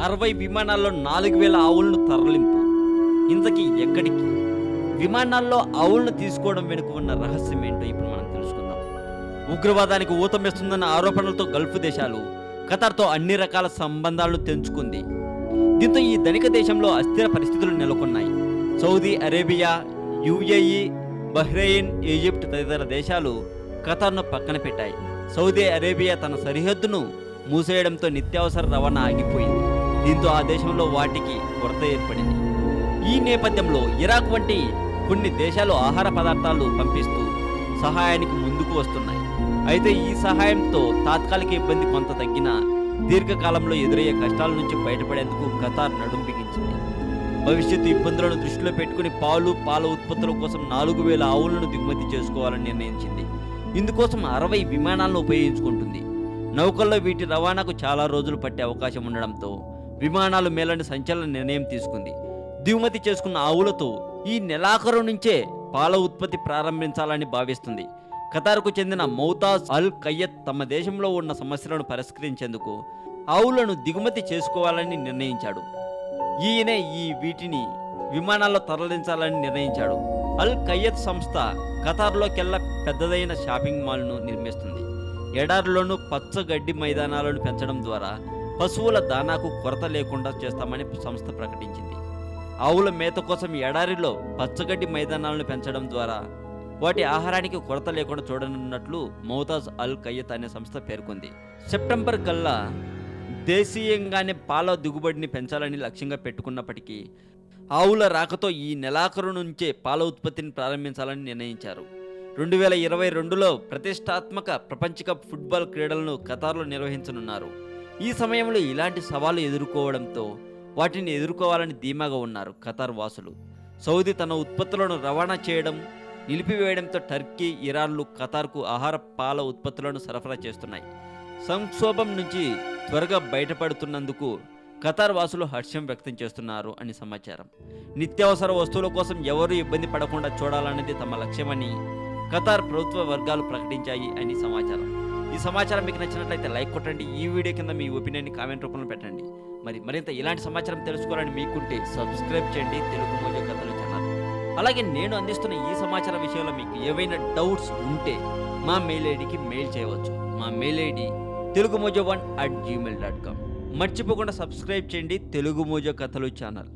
అరవై విమానాల్లో నాలుగు వేల ఆవులను తరలింపు. ఇంతకీ ఎక్కడికి? విమానాల్లో ఆవులను తీసుకోవడం వెనుక ఉన్న రహస్యం ఏంటో ఇప్పుడు మనం తెలుసుకుందాం. ఉగ్రవాదానికి ఊతమిస్తుందన్న ఆరోపణలతో గల్ఫ్ దేశాలు ఖతార్తో అన్ని రకాల సంబంధాలను తెంచుకుంది. దీంతో ఈ ధనిక దేశంలో అస్థిర పరిస్థితులు నెలకొన్నాయి. Saudi Arabia UAE Bahrain Egypt తదితర దేశాలు ఖతార్ను పక్కన పెట్టాయి. సౌదీ అరేబియా తన సరిహద్దును మూసేయడంతో నిత్యావసర రవాణా ఆగిపోయింది. దీంతో ఆ దేశంలో వాటికి కొరత ఏర్పడింది. ఈ నేపథ్యంలో ఇరాక్ వంటి కొన్ని దేశాలు ఆహార పదార్థాలు పంపిస్తూ సహాయానికి ముందుకు వస్తున్నాయి. అయితే ఈ సహాయంతో తాత్కాలిక ఇబ్బంది కొంత తగ్గినా దీర్ఘకాలంలో ఎదురయ్యే కష్టాల నుంచి బయటపడేందుకు ఖతార్ నడుం బిగించింది. భవిష్యత్తు ఇబ్బందులను దృష్టిలో పెట్టుకుని పాలు పాల ఉత్పత్తుల కోసం నాలుగు వేల ఆవులను దిగుమతి చేసుకోవాలని నిర్ణయించింది. ఇందుకోసం అరవై విమానాలను ఉపయోగించుకుంటుంది. నౌకల్లో వీటి రవాణాకు చాలా రోజులు పట్టే అవకాశం ఉండడంతో విమానాలు మేలని సంచలన నిర్ణయం తీసుకుంది. దిగుమతి చేసుకున్న ఆవులతో ఈ నెలాఖరు నుంచే పాల ఉత్పత్తి ప్రారంభించాలని భావిస్తుంది. ఖతార్కు చెందిన మౌతాజ్ అల్ కయ్యత్ తమ దేశంలో ఉన్న సమస్యలను పరిష్కరించేందుకు ఆవులను దిగుమతి చేసుకోవాలని నిర్ణయించాడు. ఈయనే ఈ వీటిని విమానాల్లో తరలించాలని నిర్ణయించాడు. అల్ కయ్యత్ సంస్థ ఖతార్లోకెల్లా పెద్దదైన షాపింగ్ మాల్ను నిర్మిస్తుంది. ఎడారిలోనూ పచ్చగడ్డి మైదానాలను పెంచడం ద్వారా పశువుల దానాకు కొరత లేకుండా చేస్తామని సంస్థ ప్రకటించింది. ఆవుల మేత కోసం ఎడారిలో పచ్చగడ్డి మైదానాలను పెంచడం ద్వారా వాటి ఆహారానికి కొరత లేకుండా చూడనున్నట్లు మౌతాజ్ అల్ కయ్యత్ అనే సంస్థ పేర్కొంది. సెప్టెంబర్ కల్లా దేశీయంగానే పాల దిగుబడిని పెంచాలని లక్ష్యంగా పెట్టుకున్నప్పటికీ ఆవుల రాకతో ఈ నెలాఖరు నుంచే పాల ఉత్పత్తిని ప్రారంభించాలని నిర్ణయించారు. రెండు వేల ఇరవై రెండులో ప్రతిష్టాత్మక ప్రపంచ కప్ ఫుట్బాల్ క్రీడలను ఖతార్లో నిర్వహించనున్నారు. ఈ సమయంలో ఇలాంటి సవాలు ఎదుర్కోవడంతో వాటిని ఎదుర్కోవాలని ధీమాగా ఉన్నారు ఖతార్ వాసులు. సౌదీ తన ఉత్పత్తులను రవాణా చేయడం నిలిపివేయడంతో టర్కీ ఇరాన్లు ఖతార్కు ఆహార పాల ఉత్పత్తులను సరఫరా చేస్తున్నాయి. సంక్షోభం నుంచి త్వరగా బయటపడుతున్నందుకు ఖతార్ వాసులు హర్షం వ్యక్తం చేస్తున్నారు అని సమాచారం. నిత్యావసర వస్తువుల కోసం ఎవరూ ఇబ్బంది పడకుండా చూడాలన్నది తమ లక్ష్యమని ఖతార్ ప్రభుత్వ వర్గాలు ప్రకటించాయి అని సమాచారం. ఈ సమాచారం మీకు నచ్చినట్లయితే లైక్ కొట్టండి. ఈ వీడియో కింద మీ ఒపీనియన్ని కామెంట్ రూపంలో పెట్టండి. మరి మరింత ఇలాంటి సమాచారం తెలుసుకోవాలని మీకుంటే సబ్స్క్రైబ్ చేయండి. తెలుగు మోజో కథలు ఛానల్. అలాగే నేను అందిస్తున్న ఈ సమాచారం విషయంలో మీకు ఏవైనా డౌట్స్ ఉంటే మా మెయిల్ ఐడికి మెయిల్ చేయవచ్చు. మా mail ID Telugu Mojo one at Gmail dot com మర్చిపోకుండా సబ్స్క్రైబ్ చేయండి. తెలుగు మోజో కథలు ఛానల్.